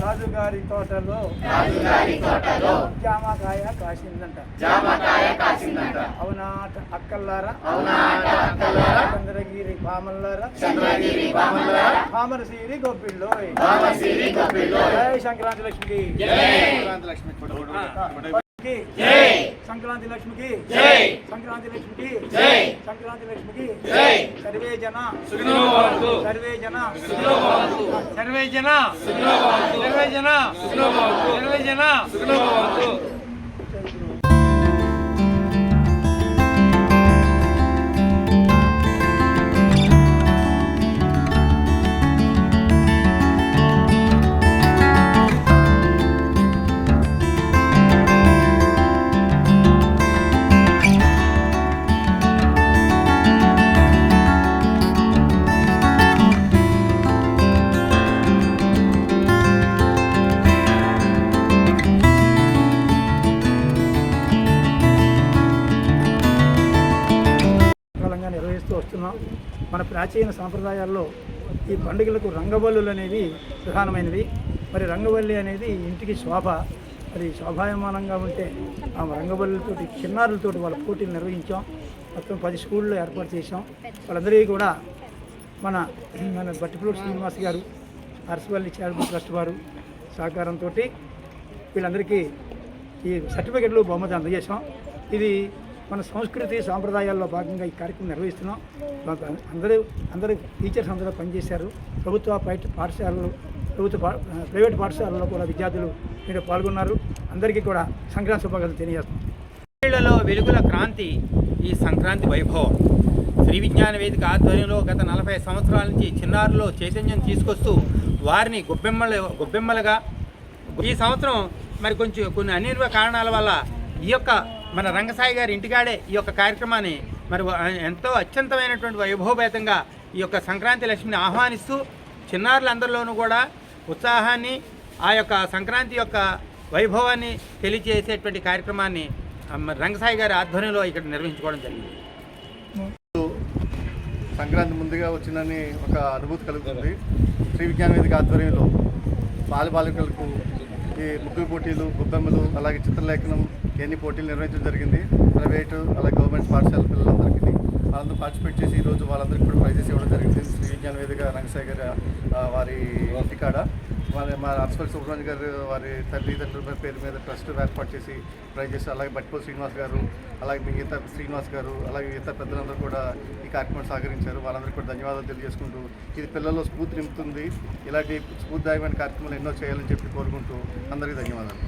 రాజుగారి తోటలో రాజుగారి తోటలో జామకాయ కాసిందంట. జామకాయ కాసిందంట. అవునాట అక్కల్లారా? అవునాట అక్కలారా చంద్రగిరి పామల్లారా చంద్రగిరి బామలారా పామర సిరి గొబ్బిళ్ళు రామ సిరి గొబ్బిళ్ళు జై సంక్రాంతి లక్ష్మికి జై లక్ష్మికి. జై. సంక్రాంతి లక్ష్మికి. జై. సంక్రాంతి లక్ష్మికి. జై. సంక్రాంతి లక్ష్మికి. జై. సర్వే జన. సుఖినో భవంతు. సర్వే జన. సుఖినో భవంతు. సర్వే జన. సుఖినో భవంతు. సర్వే జన. సుఖినో భవంతు. సర్వే జన. సుఖినో భవంతు. మన ప్రాచీన సాంప్రదాయాల్లో ఈ పండుగలకు రంగబల్లులు అనేవి ప్రధానమైనవి. మరి రంగవల్లి అనేది ఇంటికి శోభ. మరి శోభాయమానంగా ఉంటే ఆ రంగవల్లితోటి చిన్నారులతోటి వాళ్ళ పోటీలు నిర్వహించాం. మొత్తం పది స్కూళ్ళు ఏర్పాటు చేశాం. వాళ్ళందరికీ కూడా మన మన బట్టిపూడి శ్రీనివాస్ గారు అరసవల్లి చారిటబుల్ ట్రస్ట్ వారు సహకారంతో వీళ్ళందరికీ ఈ సర్టిఫికెట్లు బహుమతి అందజేసాం ఇది మన సంస్కృతి సాంప్రదాయాల్లో భాగంగా ఈ కార్యక్రమం నిర్వహిస్తున్నాం. మాకు అందరూ అందరూ టీచర్స్ అందరూ పనిచేశారు. ప్రభుత్వ పాఠశాలలు ప్రభుత్వ ప్రైవేట్ పాఠశాలల్లో కూడా విద్యార్థులు మీరు పాల్గొన్నారు. అందరికీ కూడా సంక్రాంతి శుభాకాంక్షలు తెలియజేస్తున్నాం. ఏళ్ళలో వెలుగుల క్రాంతి ఈ సంక్రాంతి వైభవం. శ్రీ విజ్ఞాన వేదిక ఆధ్వర్యంలో గత నలభై సంవత్సరాల నుంచి చిన్నారులో చైతన్యం తీసుకొస్తూ వారిని గొబ్బెమ్మలు గొబ్బెమ్మలుగా ఈ సంవత్సరం మరి కొంచెం కొన్ని అనిర్వ కారణాల వల్ల ఈ యొక్క మన రంగసాయి గారి ఇంటికాడే ఈ యొక్క కార్యక్రమాన్ని మరి ఎంతో అత్యంతమైనటువంటి వైభవపేతంగా ఈ యొక్క సంక్రాంతి లక్ష్మిని ఆహ్వానిస్తూ చిన్నారులందరిలోనూ కూడా ఉత్సాహాన్ని ఆ యొక్క సంక్రాంతి యొక్క వైభవాన్ని తెలియజేసేటువంటి కార్యక్రమాన్ని రంగసాయి గారి ఆధ్వర్యంలో ఇక్కడ నిర్వహించుకోవడం జరిగింది. సంక్రాంతి ముందుగా వచ్చిందని ఒక అనుభూతి కలుగుతుంది. శ్రీ విజ్ఞాన వేదిక ఆధ్వర్యంలో బాలబాలికలకు ఈ ముగ్గురు పోటీలు గుబ్బెమ్మలు అలాగే చిత్రలేఖనం ఇవన్నీ పోటీలు నిర్వహించడం జరిగింది ప్రైవేటు అలాగే గవర్నమెంట్ పాఠశాల పిల్లలందరికీ. వాళ్ళందరూ పార్టిసిపేట్ చేసి ఈరోజు వాళ్ళందరికీ కూడా ప్రైజెస్ ఇవ్వడం జరిగింది. శ్రీ విజ్ఞాన వేదిక రంగసాయి గారి వారి ఇంటికాడ. వారి మా అర్సపల్లి సుబ్రహ్మణ్య గారు వారి తల్లిదండ్రుల పేరు మీద ట్రస్ట్ ఏర్పాటు చేసి ప్రైజెస్ అలాగే బట్టిపల్లి శ్రీనివాస్ గారు అలాగే మిగతా శ్రీనివాస్ గారు అలాగే మిగతా పెద్దలందరూ కూడా ఈ కార్యక్రమం సహకరించారు. వాళ్ళందరికీ కూడా ధన్యవాదాలు తెలియజేసుకుంటూ ఇది పిల్లల్లో స్ఫూర్తి నింపుతుంది. ఇలాంటి స్ఫూర్తిదాయకమైన కార్యక్రమాలు ఎన్నో చేయాలని చెప్పి కోరుకుంటూ అందరికీ ధన్యవాదాలు.